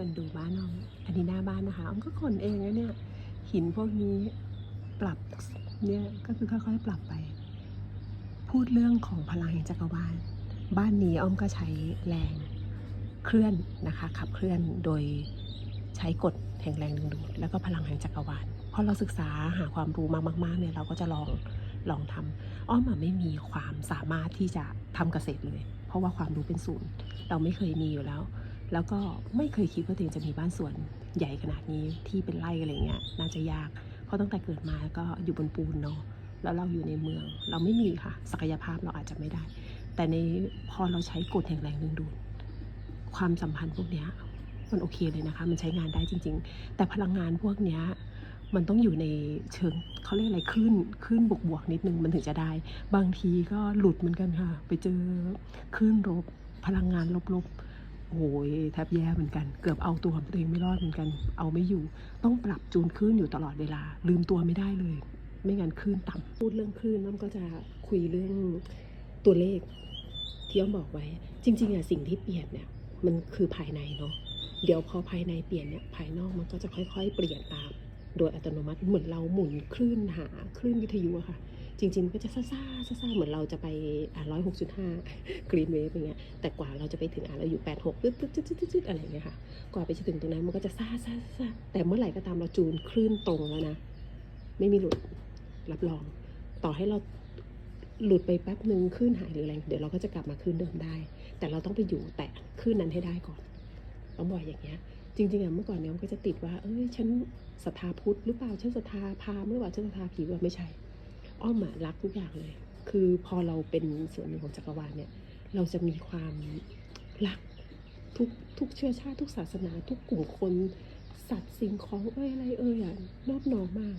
วนดูบ้านน้อง อันนี้หน้าบ้านนะคะอ้อมก็ขนเองนะเนี่ย หินพวกนี้ปรับเนี่ยก็คือค่อยๆปรับไป พูดเรื่องของพลังแห่งจักรวาล บ้านนี้อ้อมก็ใช้แรงเคลื่อนนะคะขับเคลื่อนโดยใช้กฎแห่งแรงดึงดูดแล้วก็พลังแห่งจักรวาลพอเราศึกษาหาความรู้มากๆเนี่ยเราก็จะลองลองทำอ้อมอะไม่มีความสามารถที่จะทำเกษตรเลย เพราะว่าความรู้เป็นศูนย์ เราไม่เคยมีอยู่แล้ว แล้วก็ไม่เคยคิดว่าตัวเองจะมีบ้านสวนใหญ่ขนาดนี้ที่เป็นไร่อะไรเงี้ยน่าจะยากเพราะตั้งแต่เกิดมาก็อยู่บนปูนเนาะแล้วเราอยู่ในเมือง เราไม่มีค่ะ ศักยภาพเราอาจจะไม่ได้ แต่ในพอเราใช้กฎแห่งแรงดึงดูดความสัมพันธ์พวกเนี้ยมันโอเคเลยนะคะ มันใช้งานได้จริง ๆ แต่พลังงานพวกเนี้ยมันต้องอยู่ในเชิงเขาเรียกอะไรขึ้นขึ้นบวกบวกนิดนึงมันถึงจะได้ บางทีก็หลุดเหมือนกันค่ะ ไปเจอคลื่นลบพลังงานลบๆ โอ้ยแทบแย่เหมือนกัน เกือบเอาตัวของตัวเองไม่รอดเหมือนกัน เอาไม่อยู่ ต้องปรับจูนคลื่นอยู่ตลอดเวลา ลืมตัวไม่ได้เลย ไม่งั้นคลื่นต่ำพูดเรื่องคลื่นน้องก็จะคุยเรื่องตัวเลขที่อ้อมบอกไว้ จริง ๆอะสิ่งที่เปลี่ยนเนี่ย มันคือภายในเนาะเดี๋ยวพอภายในเปลี่ยนเนี่ยภายนอกมันก็จะค่อย ๆ เปลี่ยนตาม โดยอัตโนมัติเหมือนเราหมุนคลื่นหาคลื่นวิทยุอะค่ะ จริงๆมันก็จะซ่าซาซ่าซ่าเหมือนเราจะไปอ่าร้อยหกจุดห้ากรีนเวฟอย่างเงี้ยแต่กว่าเราจะไปถึงอะเราอยู่แปดหกตึ๊ดตึ๊ดตึ๊ดตึ๊ดตึ๊ดอะไรอย่างเงี้ยค่ะกว่าไปจะถึงตรงนั้นมันก็จะซ่าซ่าซ่าแต่เมื่อไหร่ก็ตามเราจูนคลื่นตรงแล้วนะ ไม่มีหลุดรับรอง ต่อให้เราหลุดไปแป๊บหนึ่งคลื่นหายหรืออะไรเดี๋ยวเราก็จะกลับมาคลื่นเดิมได้ แต่เราต้องไปอยู่แตะคลื่นนั้นให้ได้ก่อนต้องบอกอย่างเงี้ยจริงๆอะเมื่อก่อนเนี่ยมันก็จะติดว่า เอ้ย ฉันศรัทธาพุทธหรือเปล่า ฉันศรัทธาพราหมณ์หรือเปล่า ฉันศรัทธาผีหรือเปล่าไม่ใช่ อ้อมอะรักทุกอย่างเลย คือพอเราเป็นส่วนหนึ่งของจักรวาลเนี่ย เราจะมีความรักทุกทุกเชื้อชาติ ทุกศาสนา ทุกกลุ่มคนสัตว์สิ่งของเอ้ยอะไรเอ้ยอะนอบน้อมมาก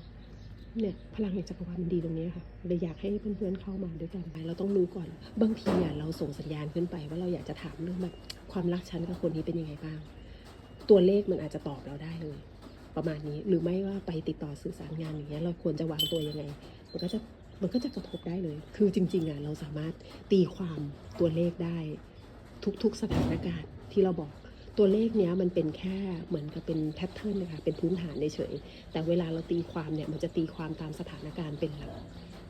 เนี่ยพลังแห่งจักรวาลมันดีตรงนี้ค่ะเลยอยากให้เพื่อนๆเข้ามาด้วยกันไปเราต้องรู้ก่อน บางทีอะเราส่งสัญญาณขึ้นไป ว่าเราอยากจะถามเรื่องแบบความรักฉันกับคนนี้เป็นยังไงบ้าง ตัวเลขมันอาจจะตอบเราได้เลย ประมาณนี้หรือไม่ว่าไปติดต่อสื่อสารงานอย่างเงี้ยเราควรจะวางตัวยังไง มันก็จะมันก็จะกระทบได้เลย คือจริงๆอะเราสามารถตีความตัวเลขได้ทุกๆสถานการณ์ที่เราบอกตัวเลขเนี้ยมันเป็นแค่เหมือนกับเป็นแพทเทิร์นนะคะเป็นพื้นฐานเฉยแต่เวลาเราตีความเนี่ยมันจะตีความตามสถานการณ์เป็นหลัก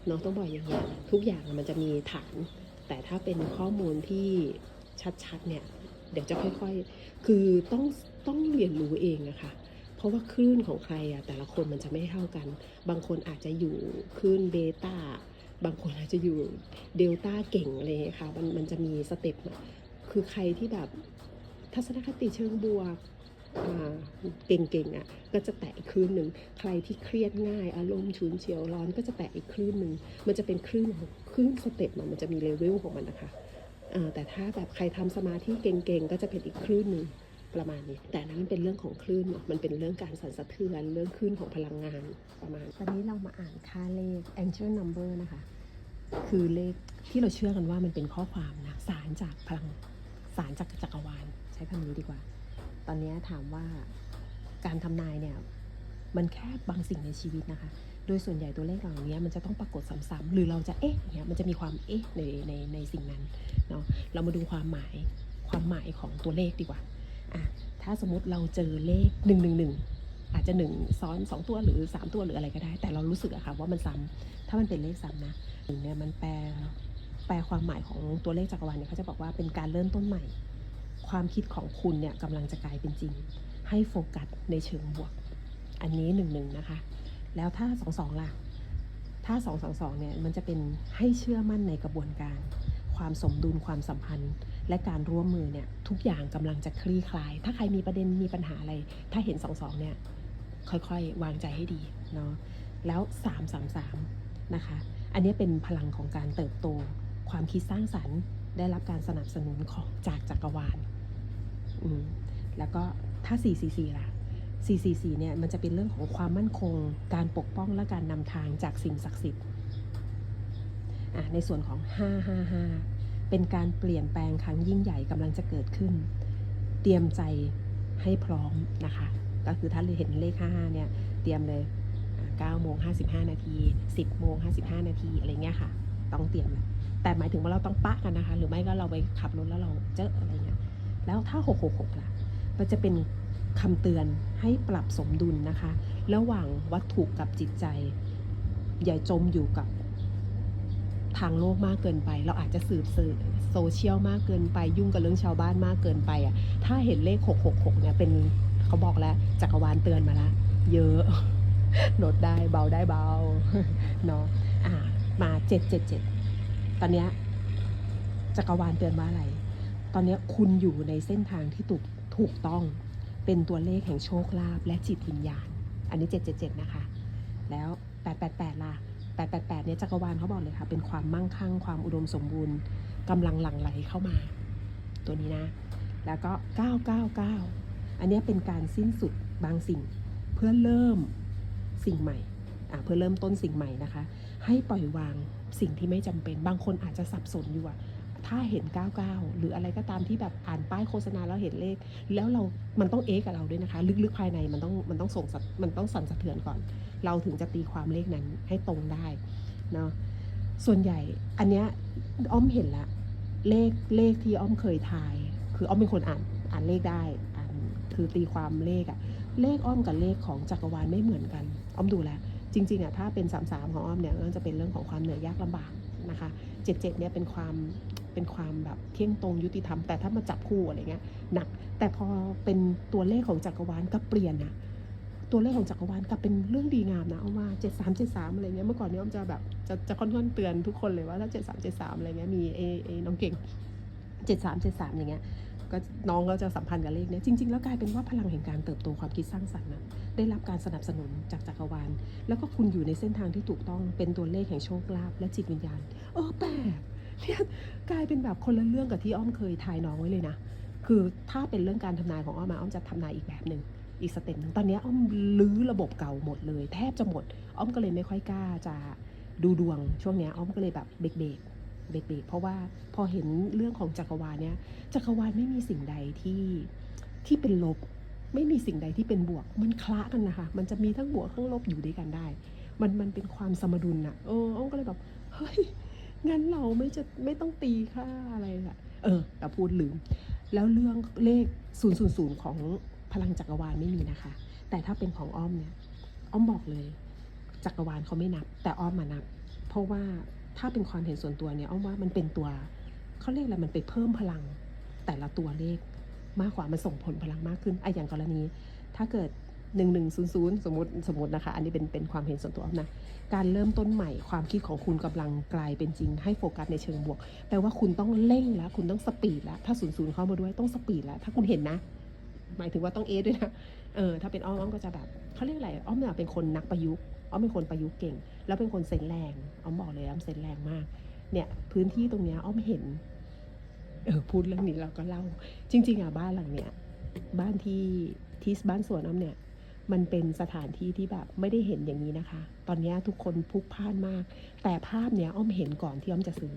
เนาะต้องบอกอย่างนี้ยทุกอย่างมันจะมีฐาน แต่ถ้าเป็นข้อมูลที่ชัดๆเนี่ยเดี๋ยวจะค่อยๆ คือต้องต้องเรียนรู้เองอะคะ เพราะว่าคลื่นของใครอะแต่ละคนมันจะไม่เท่ากัน บางคนอาจจะอยู่คลื่นเบต้า บางคนอาจจะอยู่เดลต้าเก่งเลยค่ะ มันมันจะมีสเต็ปคือใครที่แบบทัศนคติเชิงบวกเก่งๆอะก็จะแตะอีกคลื่นหนึ่งใครที่เครียดง่าย อารมณ์ฉุนเฉียวร้อนก็จะแตะอีกคลื่นหนึ่งมันจะเป็นคลื่นของคลื่นสเต็ปอะมันจะมีเลเวลของมันนะคะแต่ถ้าแบบใครทำสมาธิเก่งๆก็จะเป็นอีกคลื่นหนึ่ง ประมาณนี้ แต่นั้นมันเป็นเรื่องของคลื่นเนาะมันเป็นเรื่องการสั่นสะเทือน เรื่องคลื่นของพลังงานประมาณ ตอนนี้เรามาอ่านค่าเลข angel number นะคะ คือเลขที่เราเชื่อกันว่ามันเป็นข้อความนะสารจากพลังสารจากจักรวาล ใช้คำนี้ดีกว่า ตอนนี้ถามว่าการทำนายเนี่ยมันแค่บางสิ่งในชีวิตนะคะ โดยส่วนใหญ่ตัวเลขเหล่านี้มันจะต้องปรากฏซ้ำๆ หรือเราจะเอ๊ะอย่างเงี้ย มันจะมีความเอ๊ะในในในสิ่งนั้นเนาะ เรามาดูความหมายความหมายของตัวเลขดีกว่า ถ้าสมมติเราเจอเลขหนึ่งหนึ่งหนึ่งอาจจะหนึ่งซ้อนสองตัวหรือสามตัวหรืออะไรก็ได้ แต่เรารู้สึกอะค่ะว่ามันซ้ำถ้ามันเป็นเลขซ้ำนะหนึ่งเนี่ยมันแปลแปลความหมายของตัวเลขจักรวาลเนี่ยเขาจะบอกว่าเป็นการเริ่มต้นใหม่ ความคิดของคุณเนี่ยกำลังจะกลายเป็นจริง ให้โฟกัสในเชิงบวก อันนี้หนึ่งหนึ่งนะคะ แล้วถ้าสองสองล่ะ ถ้าสองสองสองเนี่ยมันจะเป็นให้เชื่อมั่นในกระบวนการ ความสมดุลความสัมพันธ์ และการร่วมมือเนี่ยทุกอย่างกำลังจะคลี่คลาย ถ้าใครมีประเด็นมีปัญหาอะไร ถ้าเห็นสองสองเนี่ยค่อยๆ วางใจให้ดีเนาะแล้วสามสามสามนะคะ อันนี้เป็นพลังของการเติบโต ความคิดสร้างสรรค์ ได้รับการสนับสนุนของจากจักรวาลอืมแล้วก็ถ้า 444 ล่ะ 444 เนี่ยมันจะเป็นเรื่องของความมั่นคง การปกป้องและการนำทางจากสิ่งศักดิ์สิทธิ์ในส่วนของ 555 เป็นการเปลี่ยนแปลงครั้งยิ่งใหญ่กำลังจะเกิดขึ้น เตรียมใจให้พร้อมนะคะ ก็คือถ้าเห็นเลข 55 เนี่ย เตรียมเลย9โมง55 นาที 10โมง55 นาทีอะไรเงี้ยค่ะ ต้องเตรียม แต่หมายถึงว่าเราต้องปะกันนะคะ หรือไม่ก็เราไปขับรถแล้วเราเจออะไรเงี้ย แล้วถ้า 666 ล่ะ มันจะเป็นคำเตือนให้ปรับสมดุลนะคะ ระหว่างวัตถุกับจิตใจ อย่าจมอยู่กับ ทางโลกมากเกินไป เราอาจจะสืบสื่อโซเชียลมากเกินไป ยุ่งกับเรื่องชาวบ้านมากเกินไปอะถ้าเห็นเลข 666เนี่ยเป็นเขาบอกแล้วจักรวาลเตือนมาล้วเยอะลดได้เบาได้เบาเนาะอ่ามา777ตอนเนี้ยจักรวาลเตือนว่าอะไร ตอนเนี้ยคุณอยู่ในเส้นทางที่ถูกถูกต้อง เป็นตัวเลขแห่งโชคลาภและจิตวิญญาณ อันนี้ 777 นะคะ แล้ว 888 ล่ะ 888เนี่ยจักรวาลเขาบอกเลยค่ะ เป็นความมั่งคั่ง ความอุดมสมบูรณ์กำลังหลั่งไหลเข้ามา ตัวนี้นะ แล้วก็ 999 อันนี้เป็นการสิ้นสุดบางสิ่ง เพื่อเริ่มสิ่งใหม่อ่าเพื่อเริ่มต้นสิ่งใหม่นะคะ ให้ปล่อยวางสิ่งที่ไม่จำเป็น บางคนอาจจะสับสนอยู่อะ ถ้าเห็น 99 หรืออะไรก็ตามที่แบบอ่านป้ายโฆษณาแล้วเห็นเลข แล้วเรา มันต้องเอะกับเราด้วยนะคะ ลึกๆภายในมันต้องมันต้องส่งมันต้องสั่นสะเทือนก่อน เราถึงจะตีความเลขนั้นให้ตรงได้เนาะส่วนใหญ่อันเนี้ยอ้อมเห็นละเลขเลขที่อ้อมเคยทาย คืออ้อมเป็นคนอ่านอ่านเลขได้อ่านคือตีความเลขอะเลขอ้อมกับเลขของจักรวาลไม่เหมือนกัน อ้อมดูแลจริงๆอะถ้าเป็นสามสามของอ้อมเนี่ยก็จะเป็นเรื่องของความเหนื่อยยากลำบากนะคะเจ็ดเจ็ดเนี่ยเป็นความ เป็นความแบบเที่ยงตรงยุติธรรมแต่ถ้ามาจับคู่อะไรเงี้ยหนัก แต่พอเป็นตัวเลขของจักรวาลก็เปลี่ยนนะตัวเลขของจักรวาลกลับเป็นเรื่องดีงามนะเอามาเจ็ดสามเจ็ดสามอะไรเงี้ยเมื่อก่อนเนี่ยอ้อมจะแบบจะจะค่อนข้างเตือนทุกคนเลยว่าถ้าเจ็ดสามเจ็ดสามอะไรเงี้ยมีเอเอน้องเก่งเจ็ดสามเจ็ดสามอย่างเงี้ยก็น้องก็จะสัมพันธ์กับเลขเนี้ยจริง ๆ แล้วกลายเป็นว่าพลังแห่งการเติบโตความคิดสร้างสรรค์นะได้รับการสนับสนุนจากจักรวาล แล้วก็คุณอยู่ในเส้นทางที่ถูกต้องเป็นตัวเลขแห่งโชคลาภและจิตวิญญาณเออแปลก เนี่ยกลายเป็นแบบคนละเรื่องกับที่อ้อมเคยทายน้องไว้เลยนะ คือถ้าเป็นเรื่องการทำนายของอ้อมมาอ้อมจะทำนายอีกแบบหนึ่งอีกสเต็ปหนึ่งตอนนี้อ้อมลื้อระบบเก่าหมดเลย แทบจะหมด อ้อมก็เลยไม่ค่อยกล้าจะดูดวงช่วงนี้อ้อมก็เลยแบบเบรกเบรกเบรกเบรกเพราะว่าพอเห็นเรื่องของจักรวาลเนี้ยจักรวาลไม่มีสิ่งใดที่ที่เป็นลบ ไม่มีสิ่งใดที่เป็นบวก มันคละกันนะคะ มันจะมีทั้งบวกทั้งลบอยู่ด้วยกันได้ มันมันเป็นความสมดุลน่ะเอออ้อมก็เลยแบบเฮ้ย งั้นเราไม่จะไม่ต้องตีค่าอะไรละเออแต่พูดลืม แล้วเรื่องเลข 000 ของพลังจักรวาลไม่มีนะคะ แต่ถ้าเป็นของอ้อมเนี่ย อ้อมบอกเลย จักรวาลเขาไม่นับ แต่อ้อมมานับ เพราะว่าถ้าเป็นความเห็นส่วนตัวเนี่ยอ้อมว่ามันเป็นตัวเขาเรียกอะไรมันไปเพิ่มพลังแต่ละตัวเลขมากกว่ามันส่งผลพลังมากขึ้นไอะอย่างกรณี ถ้าเกิด 1100 สมมติสมมตินะคะ อันนี้เป็นเป็นความเห็นส่วนตัวนะการเริ่มต้นใหม่ความคิดของคุณกำลังกลายเป็นจริง ให้โฟกัสในเชิงบวก แปลว่าคุณต้องเร่งแล้ว คุณต้องสปีดแล้วถ้าศูนย์ศูนย์เข้ามาด้วยต้องสปีดแล้วถ้าคุณเห็นนะ หมายถึงว่าต้องเอด้วยนะเออถ้าเป็นอ้อมอ้อมก็จะแบบเขาเรียกอะไรอ้อมเนี่ยเป็นคนนักประยุกต์อ้อมเป็นคนประยุกต์เก่ง แล้วเป็นคนเซนแรงอ้อมบอกเลยอ้อมเซนแรงมาก เนี่ยพื้นที่ตรงเนี้ยอ้อมเห็นเออพูดเรื่องนี้เราก็เล่า จริง ๆอะบ้านหลังเนี้ยบ้านที่ที่บ้านสวนอ้อมเนี่ย มันเป็นสถานที่ที่แบบไม่ได้เห็นอย่างนี้นะคะ ตอนนี้ทุกคนพุกพล่านมาก แต่ภาพเนี้ยอ้อมเห็นก่อนที่อ้อมจะซื้อ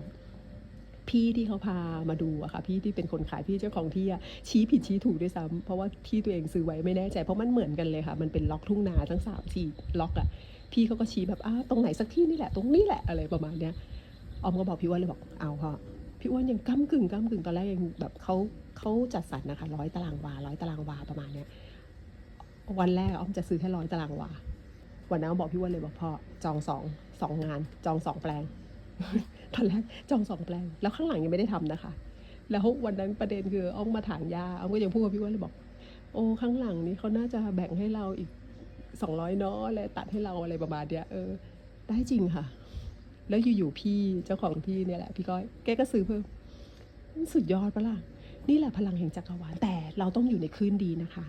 พี่ที่เขาพามาดูอะค่ะ พี่ที่เป็นคนขายพี่เจ้าของที่อะชี้ผิดชี้ถูกด้วยซ้ำเพราะว่าที่ตัวเองซื้อไว้ไม่แน่ใจ เพราะมันเหมือนกันเลยค่ะ มันเป็นล็อกทุ่งนาทั้งสามสี่ล็อกอะพี่เขาก็ชี้แบบอ้าตรงไหนสักที่นี่แหละ ตรงนี้แหละอะไรประมาณเนี้ยออมก็บอกพี่อ้วนเลยบอกเอาพอพี่อ้วนยังก้ากึ่งก้ากึ่งตอนแรกยังแบบเขาเขาจัดสรรนะคะร้อยตารางวาร้อยตารางวาประมาณเนี้ย วันแรกอ้อมจะซื้อแค่ร้อยตารางวา วันนั้นอ้อมบอกพี่อ้วนเลยบอกพ่อจองสองสองงาน จองสองแปลง ตอนแรกจองสองแปลง แล้วข้างหลังยังไม่ได้ทำนะคะ แล้ววันนั้นประเด็นคืออ้อมมาถางหญ้าอ้อมก็ยังพูดกับพี่อ้วนเลยบอก โอ้ข้างหลังนี้เขาน่าจะแบ่งให้เราอีกสองร้อยเนาะอะไรตัดให้เราอะไรประมาณเนี้ยเออ ได้จริงค่ะ แล้วอยู่ๆพี่เจ้าของที่เนี่ยแหละพี่ก้อยแกก็ซื้อเพิ่มสุดยอดปะล่ะนี่แหละพลังแห่งจักรวาลแต่เราต้องอยู่ในคลื่นดีนะคะ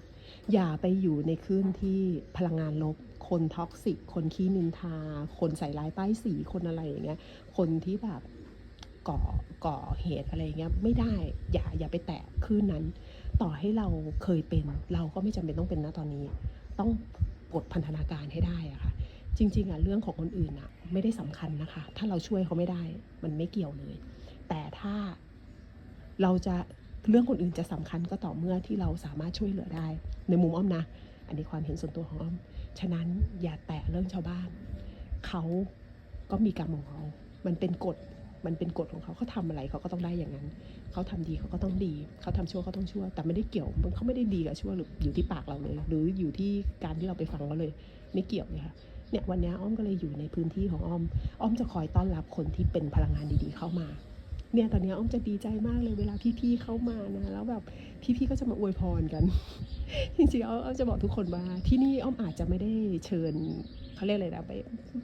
อย่าไปอยู่ในคลื่นที่พลังงานลบ คนท็อกซิก คนขี้นินทา คนใส่ร้ายป้ายสีคนอะไรอย่างเงี้ย คนที่แบบก่อก่อเหตุอะไรอย่างเงี้ยไม่ได้อย่าอย่าไปแตะคลื่นนั้น ต่อให้เราเคยเป็น เราก็ไม่จำเป็นต้องเป็นนะตอนนี้ ต้องปลดพันธนาการให้ได้อะค่ะจริง ๆอะเรื่องของคนอื่นอะไม่ได้สำคัญนะคะ ถ้าเราช่วยเขาไม่ได้มันไม่เกี่ยวเลย แต่ถ้าเราจะ เรื่องคนอื่นจะสำคัญก็ต่อเมื่อที่เราสามารถช่วยเหลือได้ ในมุมอ้อมนะ อันนี้ความเห็นส่วนตัวของอ้อม ฉะนั้นอย่าแตะเรื่องชาวบ้าน เขาก็มีกรรมของเขา มันเป็นกฎ มันเป็นกฎของเขาเขาทำอะไรเขาก็ต้องได้อย่างนั้น เขาทำดีเขาก็ต้องดี เขาทำชั่วเขาต้องชั่ว แต่ไม่ได้เกี่ยวมันเขาไม่ได้ดีกับชั่วหรืออยู่ที่ปากเราเลย หรืออยู่ที่การที่เราไปฟังเขาเลย ไม่เกี่ยวเลยค่ะเนี่ยวันนี้อ้อมก็เลยอยู่ในพื้นที่ของอ้อม อ้อมจะคอยต้อนรับคนที่เป็นพลังงานดีๆเข้ามา เนี่ยตอนนี้อ้อมจะดีใจมากเลยเวลาพี่ๆเข้ามานะแล้วแบบพี่ๆก็จะมาอวยพรกัน จริงๆอ้อมจะบอกทุกคนว่าที่นี่อ้อมอาจจะไม่ได้เชิญเขาเรียกอะไรนะไป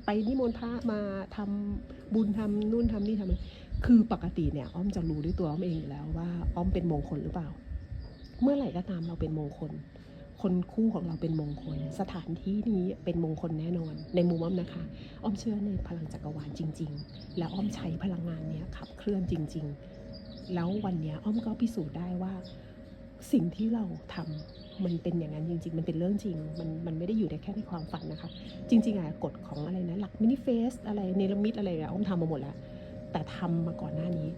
ไปนิมนต์พระมาทำบุญทำนู่นทำนี่ทำนี่คือปกติเนี่ย อ้อมจะรู้ด้วยตัวอ้อมเองอยู่แล้วว่า อ้อมเป็นมงคลหรือเปล่า เมื่อไหร่ก็ตามเราเป็นมงคล คนคู่ของเราเป็นมงคล สถานที่นี้เป็นมงคลแน่นอน ในมุมอ้อมนะคะ อ้อมเชื่อในพลังจักรวาลจริง ๆ แล้วอ้อมใช้พลังงานเนี้ยขับเคลื่อนจริง ๆ แล้ววันเนี้ยอ้อมก็พิสูจน์ได้ว่า สิ่งที่เราทำมันเป็นอย่างนั้นจริง ๆ มันเป็นเรื่องจริง มันมันไม่ได้อยู่ในแค่ในความฝันนะคะ จริง ๆอะกฎของอะไรนะหลักมินิเฟสอะไรเนลมิดอะไรอะอ้อมทำมาหมดแล้วแต่ทำมาก่อนหน้านี้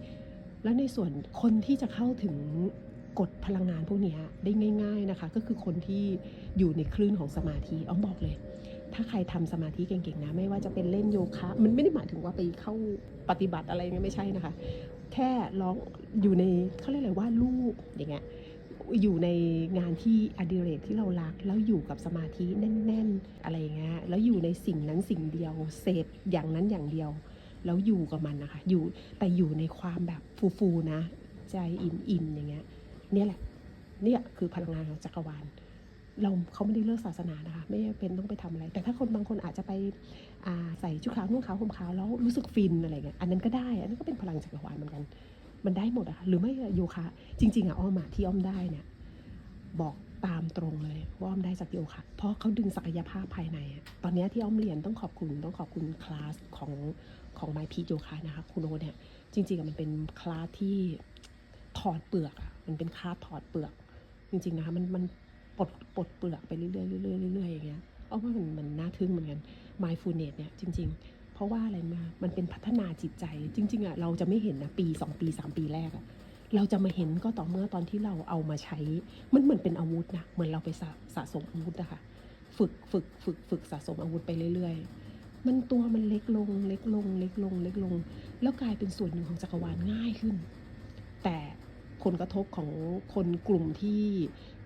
แล้วในส่วนคนที่จะเข้าถึง กฎพลังงานพวกนี้ได้ง่าย ๆนะคะ ก็คือคนที่อยู่ในคลื่นของสมาธิอ้อมบอกเลย ถ้าใครทำสมาธิเก่งๆนะไม่ว่าจะเป็นเล่นโยคะ มันไม่ได้หมายถึงว่าไปเข้าปฏิบัติอะไรเงี้ยไม่ใช่นะคะ แค่ร้องอยู่ในเขาเรียกอะไรว่าดรูปอย่างเงี้ยอยู่ในงานที่อดิเรกที่เรารัก แล้วอยู่กับสมาธิแน่น ๆ อะไรเงี้ยแล้วอยู่ในสิ่งนั้นสิ่งเดียวเสพอย่างนั้นอย่างเดียว แล้วอยู่กับมันนะคะอยู่แต่อยู่ในความแบบฟูๆนะ ใจอิ่มๆอย่างเงี้ย เนี่ยแหละเนี่ยคือพลังงานของจักรวาล เราเขาไม่ได้เลิกศาสนานะคะ ไม่เป็นต้องไปทำอะไร แต่ถ้าคนบางคนอาจจะไปใส่ชุดขาวนุ่งขาวห่มขาวแล้วรู้สึกฟินอะไรเงี้ยอันนั้นก็ได้ อันนั้นก็เป็นพลังจักรวาลเหมือนกัน มันได้หมดอะค่ะหรือไม่โยคะจริง ๆอะอ้อมอะที่อ้อมได้เนี่ยบอกตามตรงเลยว่าอ้อมได้จากโยคะเพราะเขาดึงศักยภาพภายในอะตอนนี้ที่อ้อมเรียนต้องขอบคุณต้องขอบคุณคลาสของของไมพีโยคะนะคะคุณโอเนี่ยจริงๆอะมันเป็นคลาสที่ถอดเปลือกอะ มันเป็นคาถอดเปลือก จริงๆนะคะมันมันปลดปลดเปลือกไปเรื่อยๆเรื่อยๆเรื่อยๆอย่างเงี้ยเอาว่ามันมันน่าทึ่งเหมือนกัน mindfulness เนี่ยจริง ๆ เพราะว่าอะไรมามันเป็นพัฒนาจิตใจ จริงๆอะเราจะไม่เห็นนะปีสองปีสามปีแรกอะเราจะมาเห็นก็ต่อเมื่อตอนที่เราเอามาใช้ มันเหมือนเป็นอาวุธนะเหมือนเราไปสะสะสมอาวุธอะค่ะฝึกฝึกฝึกฝึกสะสมอาวุธไปเรื่อยๆ มันตัวมันเล็กลงเล็กลงเล็กลงเล็กลง แล้วกลายเป็นส่วนหนึ่งของจักรวาลง่ายขึ้น แต่ ผลกระทบของคนกลุ่มที่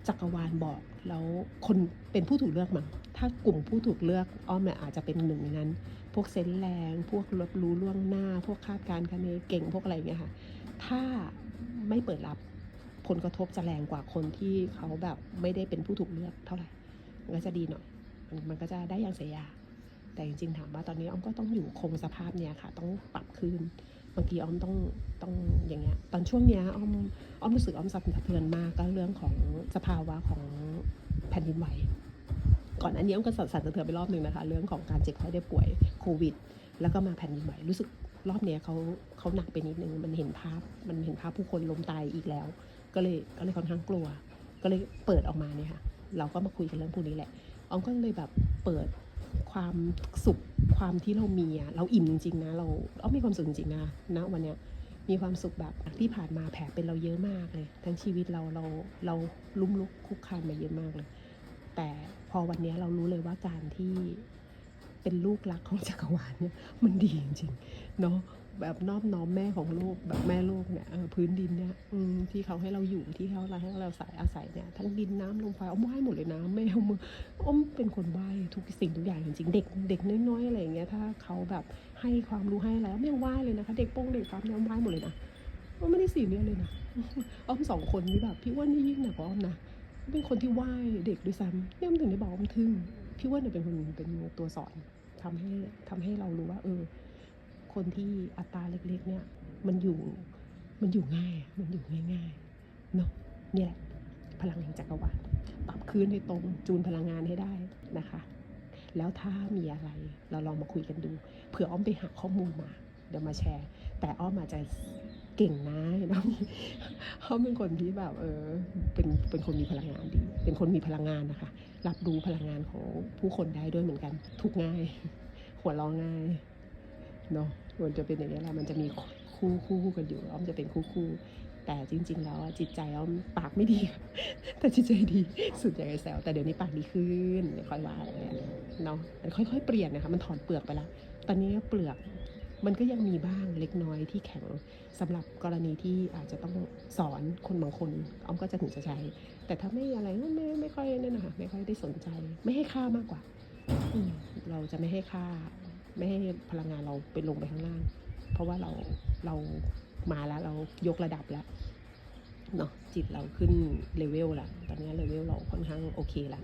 จักรวาลบอกแล้วคนเป็นผู้ถูกเลือกมั้งถ้ากลุ่มผู้ถูกเลือกอ้อมเนี่ยอาจจะเป็นหนึ่งในนั้น พวกเซนส์แรง พวกรับรู้ล่วงหน้า พวกคาดการณ์คะเนเก่งพวกอะไรอย่างเงี้ยค่ะ ถ้าไม่เปิดรับผลกระทบจะแรงกว่าคนที่เขาแบบไม่ได้เป็นผู้ถูกเลือกเท่าไหร่ มันก็จะดีหน่อย มันมันก็จะได้อย่างเสียยาแต่จริงๆถามว่าตอนนี้อ้อมก็ต้องอยู่คงสภาพเนี้ยค่ะ ต้องปรับคืน บางทีอ้อมต้องต้องอย่างเงี้ยตอนช่วงเนี้ยอ้อมอ้อมรู้สึกอ้อมสั่นสะเทือนมากก็เรื่องของสภาวะของแผ่นดินไหวก่อนอันนี้อ้อมก็สั่นสะเทือนไปรอบหนึ่งนะคะ เรื่องของการเจ็บไข้ได้ป่วยโควิด แล้วก็มาแผ่นดินไหวรู้สึกรอบเนี้ยเขาเขาหนักไปนิดนึงมันเห็นภาพมันเห็นภาพผู้คนล้มตายอีกแล้ว ก็เลยก็เลยค่อนข้างกลัว ก็เลยเปิดออกมาเนี่ยค่ะ เราก็มาคุยกันเรื่องพวกนี้แหละอ้อมก็เลยแบบเปิดความสุข ความที่เรามีอะเราอิ่มจริงๆนะเราอ้อมมีความสุขจริงๆนะณวันเนี้ยมีความสุขแบบที่ผ่านมาแผลเป็นเราเยอะมากเลย ทั้งชีวิตเราเราเราลุ่มลุกคุกคานมาเยอะมากเลย แต่พอวันนี้เรารู้เลยว่าการที่ เป็นลูกรักของจักรวาลเนี่ยมันดีจริงๆเนาะแบบนอบน้อมแม่ของโลกแบบแม่โลกเนี่ยพื้นดินเนี่ยที่เขาให้เราอยู่ที่เขาให้เราสายอาศัยเนี่ยทั้งดินน้ำลมไฟเอาไหว้หมดเลยนะไม่เอามืออ้อมเป็นคนไหว้ทุกสิ่งทุกอย่างจริงๆเด็กเด็กน้อยๆอะไรอย่างเงี้ยถ้าเขาแบบให้ความรู้ให้อะไรอ้อมยังไหว้เลยนะคะ เด็กโป้งเด็กปั๊บเนี่ยอ้อมไหว้หมดเลยนะอ้อมไม่ได้สีเรียเลยนะอ้อมสองคนนี่แบบพี่ว่านี่ยิ่งหนักกว่าอ้อมนะเป็นคนที่ไหว้เด็กด้วยซ้ำเนี่ยอ้อมถึงได้บอกอ้อมทึ่งพี่ว่าเนี่ยเป็นคนเป็นตัวสอน ทำให้ทำให้เรารู้ว่า เออ คนที่อัตราเล็กๆ เนี่ย มันอยู่มันอยู่ง่าย มันอยู่ง่ายๆเนาะเนี่ยแหละพลังแห่งจักรวาลปรับคืนให้ตรงจูนพลังงานให้ได้นะคะ แล้วถ้ามีอะไรเราลองมาคุยกันดูเผื่ออ้อมไปหาข้อมูลมา เดี๋ยวมาแชร์ แต่อ้อมอาจจะ เก่งนะน้องอ้อมเป็นคนที่แบบเออเป็นเป็นคนมีพลังงานดี เป็นคนมีพลังงานนะคะ รับรู้พลังงานของผู้คนได้ด้วยเหมือนกัน ทุกง่าย หัวราะง่ายเนาะมันจะเป็นอย่างนี้แหละมันจะมีคู่คู่คู่กันอยู่อ้อมจะเป็นคู่คู่แต่จริง ๆ แล้วจิตใจอ้อมปากไม่ดี แต่จิตใจดีสุดอย่างไอแซวแต่เดี๋ยวนี้ปากดีขึ้นค่อยว่าเนี่ยเนาะมันค่อย ๆ เปลี่ยนนะคะมันถอนเปลือกไปแล้วตอนนี้เปลือก มันก็ยังมีบ้างเล็กน้อยที่แข็งสำหรับกรณีที่อาจจะต้องสอนคนบางคนอ้อมก็จะถึงจะใช้ แต่ถ้าไม่อะไรไม่ไม่ค่อยนั่นนะคะไม่ค่อยได้สนใจ ไม่ให้ค่ามากกว่าเราจะไม่ให้ค่า ไม่ให้พลังงานเราไปลงไปข้างล่าง เพราะว่าเราเรามาแล้วเรายกระดับแล้วเนาะจิตเราขึ้นเลเวลละตอนนี้เลเวลเราค่อนข้างโอเคละ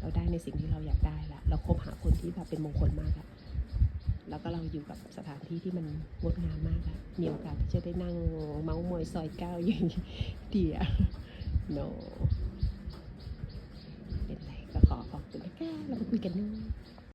เราได้ในสิ่งที่เราอยากได้ละเราคบหาคนที่แบบเป็นมงคลมากละ แล้วก็เราอยู่กับสถานที่ที่มันงดงามมากละมีโอกาสที่จะได้นั่งเมาส์มอยซอยเก้าอย่างนี้ดียวโนเป็นไรก็ขอขอบคุณนะคะเราไปคุยกันเนอะ